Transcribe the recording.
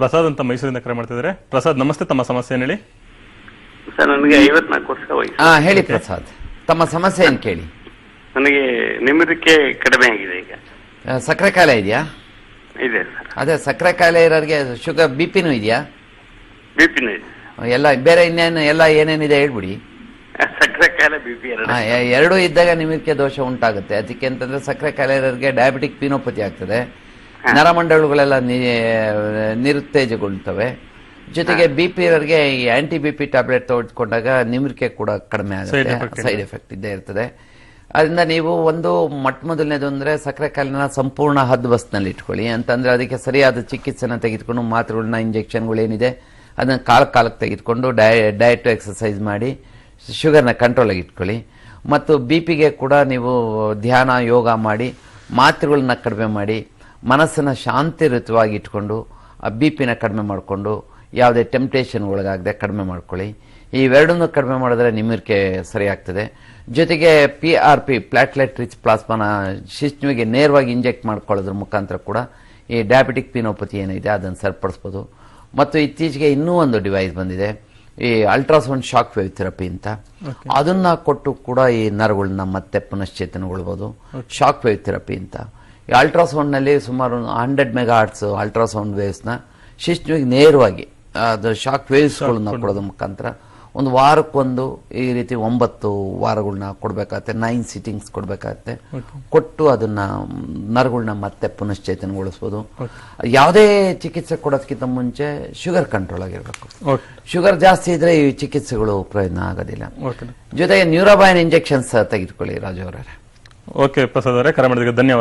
ಪ್ರಸಾದ್ ಅಂತ ಮೈಸೂರಿಂದ ಕರೆ ಮಾಡ್ತಿದ್ದಾರೆ. ಪ್ರಸಾದ್ ನಮಸ್ತೆ ತಮ್ಮ ಸಮಸ್ಯೆ ಏನ್ ಹೇಳಿ? ಸರ್ ನನಗೆ ಐವತ್ನಾಲ್ಕು ವರ್ಷ ವಯಸ್ಸು. ಹಾ ಹೇಳಿ ಪ್ರಸಾದ್. ತಮ್ಮ ಸಮಸ್ಯೆ ಏನು ಕೇಳಿ? ನನಗೆ ನಿಮಿರಿಕೆ ಕಡಿಮೆ ಆಗಿದೆ ಈಗ. ಆ, ಸಕ್ಕರೆ ಕಾಯಿಲೆ ಇದೆಯಾ? ಇದೆ ಸರ್. ಅದೇ ಸಕ್ಕರೆ ಕಾಯಿಲೆ ಇರೋರಿಗೆ ಶುಗರ್ ಬಿ ಪಿನೂ ಇದೆಯಾ? ಬಿ ಪಿನೂ ಇದೆ ಎಲ್ಲ ಬೇರೆ ಇನ್ನೇನು ಎಲ್ಲ ಏನೇನಿದೆ ಹೇಳ್ಬಿಡಿ. ಸಕ್ಕರೆ ಕಾಯಿಲೆ ಬಿ ಪಿ ಎರಡು ಎ- ಎರಡೂ ಇದ್ದಾಗ ನಿಮಿರಿಕೆ ದೋಷ ಉಂಟಾಗುತ್ತೆ. ಅದಕ್ಕೆ ಅಂತಂದ್ರೆ ಸಕ್ಕರೆ ಕಾಯಿಲೆ ಇರೋರಿಗೆ ಡಯಾಬಿಟಿಕ್ ಪಿನೋಪತಿ ಆಗ್ತದೆ. ನರಮಂಡಲಗಳೆಲ್ಲ ನಿರುತ್ತೇಜಗೊಳ್ತವೆ. ಜೊತೆಗೆ ಬಿ ಪಿ ಇರೋರಿಗೆ ಈ ಆಂಟಿ ಬಿ ಪಿ ಟ್ಯಾಬ್ಲೆಟ್ ತೆಗೆದುಕೊಂಡಾಗ ನಿಮಿರಿಕೆ ಕೂಡ ಕಡಿಮೆ ಆಗುತ್ತೆ. ಸೈಡ್ ಎಫೆಕ್ಟ್ ಇದ್ದೇ ಇರ್ತದೆ. ಅದರಿಂದ ನೀವು ಒಂದು ಮೊಟ್ಟ ಮೊದಲನೇದು ಅಂದರೆ ಸಕ್ಕರೆ ಕಾಲಿನ ಸಂಪೂರ್ಣ ಹದ್ಬಸ್ನಲ್ಲಿ ಇಟ್ಕೊಳ್ಳಿ. ಅಂತಂದ್ರೆ ಅದಕ್ಕೆ ಸರಿಯಾದ ಚಿಕಿತ್ಸೆನ ತೆಗೆದುಕೊಂಡು ಮಾತ್ರೆಗಳನ್ನ ಇಂಜೆಕ್ಷನ್ಗಳು ಏನಿದೆ ಅದನ್ನ ಕಾಲ ಕಾಲಕ್ಕೆ ತೆಗೆದುಕೊಂಡು ಡಯ ಡಯಟ್ ಎಕ್ಸಸೈಸ್ ಮಾಡಿ ಶುಗರ್ನ ಕಂಟ್ರೋಲಾಗಿ ಇಟ್ಕೊಳ್ಳಿ. ಮತ್ತು ಬಿ ಪಿಗೆ ಕೂಡ ನೀವು ಧ್ಯಾನ ಯೋಗ ಮಾಡಿ ಮಾತ್ರೆಗಳನ್ನ ಕಡಿಮೆ ಮಾಡಿ ಮನಸ್ಸನ್ನು ಶಾಂತಿಯುತವಾಗಿ ಇಟ್ಕೊಂಡು ಆ ಬಿ ಪಿನ ಕಡಿಮೆ ಮಾಡಿಕೊಂಡು ಯಾವುದೇ ಟೆಂಪ್ಟೇಷನ್ ಒಳಗಾಗದೆ ಕಡಿಮೆ ಮಾಡ್ಕೊಳ್ಳಿ. ಇವೆರಡನ್ನೂ ಕಡಿಮೆ ಮಾಡಿದ್ರೆ ನಿಮ್ಮಿರಿಕೆ ಸರಿಯಾಗ್ತದೆ. ಜೊತೆಗೆ P R P platelet rich ಪ್ಲಾಸ್ಮಾನ ಶಿಶ್ನಿಗೆ ನೇರವಾಗಿ ಇಂಜೆಕ್ಟ್ ಮಾಡ್ಕೊಳ್ಳೋದ್ರ ಮುಖಾಂತರ ಕೂಡ ಈ ಡಯಾಬಿಟಿಕ್ ಪಿನೋಪತಿ ಏನಿದೆ ಅದನ್ನು ಸರಿಪಡಿಸ್ಬೋದು. ಮತ್ತು ಇತ್ತೀಚೆಗೆ ಇನ್ನೂ ಒಂದು ಡಿವೈಸ್ ಬಂದಿದೆ ಈ ಅಲ್ಟ್ರಾಸೌಂಡ್ ಶಾಕ್ ವೇವ್ ಥೆರಪಿ ಅಂತ. ಅದನ್ನ ಕೊಟ್ಟು ಕೂಡ ಈ ನರಗಳನ್ನ ಮತ್ತೆ ಪುನಶ್ಚೇತನಗೊಳ್ಬೋದು. ಶಾಕ್ ವೇವ್ ಥೆರಪಿ ಅಂತ. ಈ ಅಲ್ಟ್ರಾಸೌಂಡ್ನಲ್ಲಿ ಸುಮಾರು ಹಂಡ್ರೆಡ್ ಮೆಗಾ ಆರ್ಟ್ಸ್ ಅಲ್ಟ್ರಾಸೌಂಡ್ ವೇವ್ಸ್ನ ಶಿಶ್ನಿಗೆ ನೇರವಾಗಿ ಅದು ಶಾಕ್ ವೇವ್ಸ್ಗಳನ್ನ ಕೊಡೋದ್ರ ಮುಖಾಂತರ ಒಂದು ವಾರಕ್ಕೊಂದು ಈ ರೀತಿ ಒಂಬತ್ತು ವಾರಗಳನ್ನ ಕೊಡಬೇಕಾಗತ್ತೆ ನೈನ್ ಸಿಟ್ಟಿಂಗ್ಸ್ ಕೊಡಬೇಕಾಗತ್ತೆ. ಕೊಟ್ಟು ಅದನ್ನ ನರಗಳನ್ನ ಮತ್ತೆ ಪುನಶ್ಚೇತನಗೊಳಿಸ್ಬೋದು. ಯಾವುದೇ ಚಿಕಿತ್ಸೆ ಕೊಡೋದಕ್ಕಿಂತ ಮುಂಚೆ ಶುಗರ್ ಕಂಟ್ರೋಲ್ ಆಗಿರಬೇಕು. ಶುಗರ್ ಜಾಸ್ತಿ ಇದ್ರೆ ಈ ಚಿಕಿತ್ಸೆಗಳು ಪ್ರಯೋಜನ ಆಗೋದಿಲ್ಲ. ಜೊತೆಗೆ ನ್ಯೂರೋಬೈನ್ ಇಂಜೆಕ್ಷನ್ಸ್ ತೆಗೆದುಕೊಳ್ಳಿ ರಾಜು ಅವರೇ. ಓಕೆ ಪ್ರಸಾದ್ ಅವರೇ ಕರೆ ಮಾಡಿದ ಧನ್ಯವಾದ.